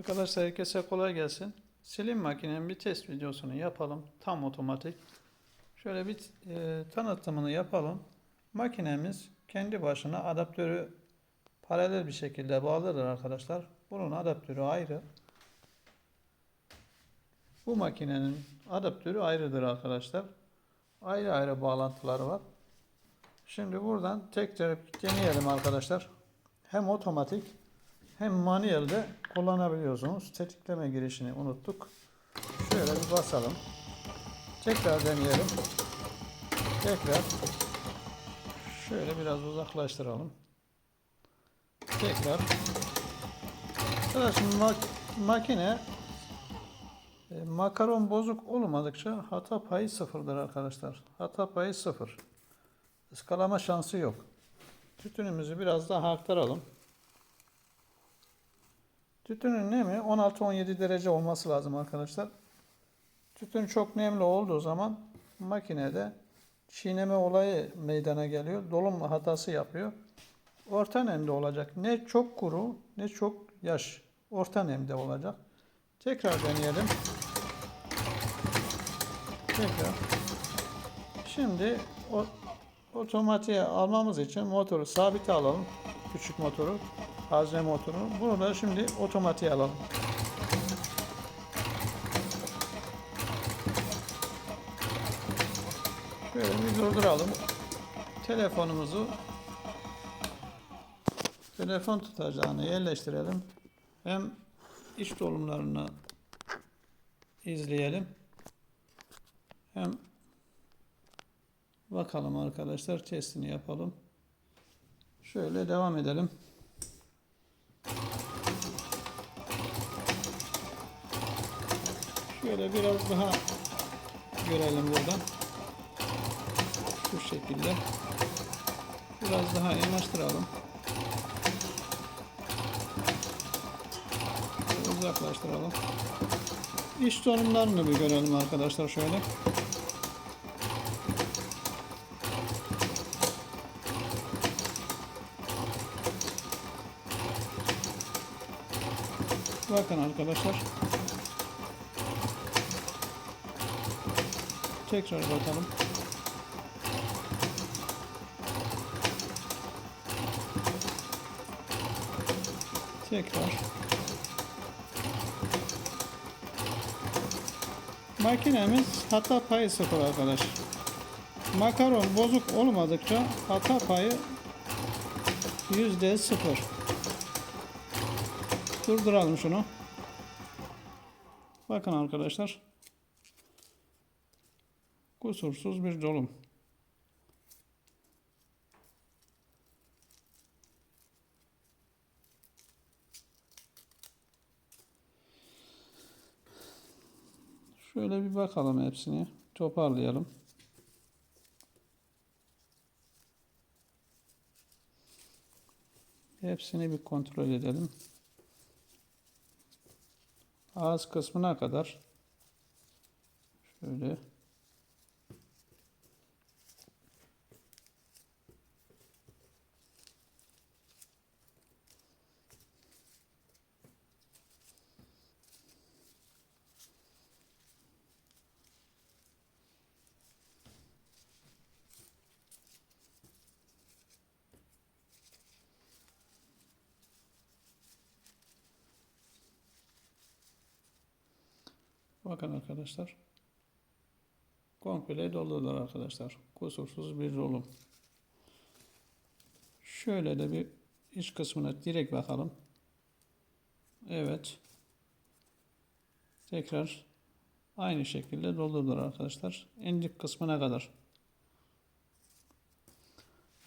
Arkadaşlar herkese kolay gelsin. Silim makinenin bir test videosunu yapalım. Tam otomatik. Şöyle bir e, tanıtımını yapalım. Makinemiz kendi başına adaptörü paralel bir şekilde bağlıdır arkadaşlar. Bunun adaptörü ayrı. Bu makinenin adaptörü ayrıdır arkadaşlar. Ayrı ayrı bağlantıları var. Şimdi buradan tekrar deneyelim arkadaşlar. Hem otomatik hem manuelde kullanabiliyorsunuz. Tetikleme girişini unuttuk. Şöyle bir basalım. Tekrar deneyelim. Tekrar şöyle biraz uzaklaştıralım. Tekrar. Şimdi mak- makine e, makaron bozuk olmadıkça hata payı sıfırdır arkadaşlar. Hata payı sıfır. Iskalama şansı yok. Tütünümüzü biraz daha aktaralım. Tütünün nemi 16-17 derece olması lazım arkadaşlar. Tütün çok nemli olduğu zaman makinede çiğneme olayı meydana geliyor. Dolum hatası yapıyor. Orta nemde olacak. Ne çok kuru ne çok yaş. Orta nemde olacak. Tekrar deneyelim. Tekrar. Şimdi o, otomatiğe almamız için motoru sabite alalım. Küçük motoru. Hazne motoru. Bunu da şimdi otomatiğe alalım. Şöyle bir durduralım. Telefonumuzu telefon tutacağını yerleştirelim. Hem iç dolumlarını izleyelim. Hem bakalım arkadaşlar testini yapalım. Şöyle devam edelim. Şöyle biraz daha görelim buradan. Şu şekilde. Biraz daha yanaştıralım. Uzaklaştıralım. İç donumlarını bir görelim arkadaşlar şöyle. Bakın arkadaşlar. Tekrar bakalım. Tekrar. Makinemiz hata payı sıfır arkadaş. Makaron bozuk olmadıkça hata payı yüzde sıfır. Durduralım şunu. Bakın arkadaşlar. Kusursuz bir dolum. Şöyle bir bakalım hepsini. Toparlayalım. Hepsini bir kontrol edelim. Ağız kısmına kadar şöyle Bakın arkadaşlar. Komple doludur arkadaşlar. Kusursuz bir dolum. Şöyle de bir iç kısmına direkt bakalım. Evet. Tekrar aynı şekilde doludur arkadaşlar. En dik kısmına kadar.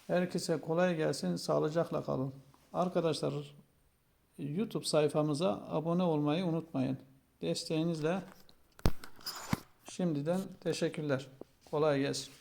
Herkese kolay gelsin. Sağlıcakla kalın. Arkadaşlar YouTube sayfamıza abone olmayı unutmayın. Desteğinizle Şimdiden teşekkürler. Kolay gelsin.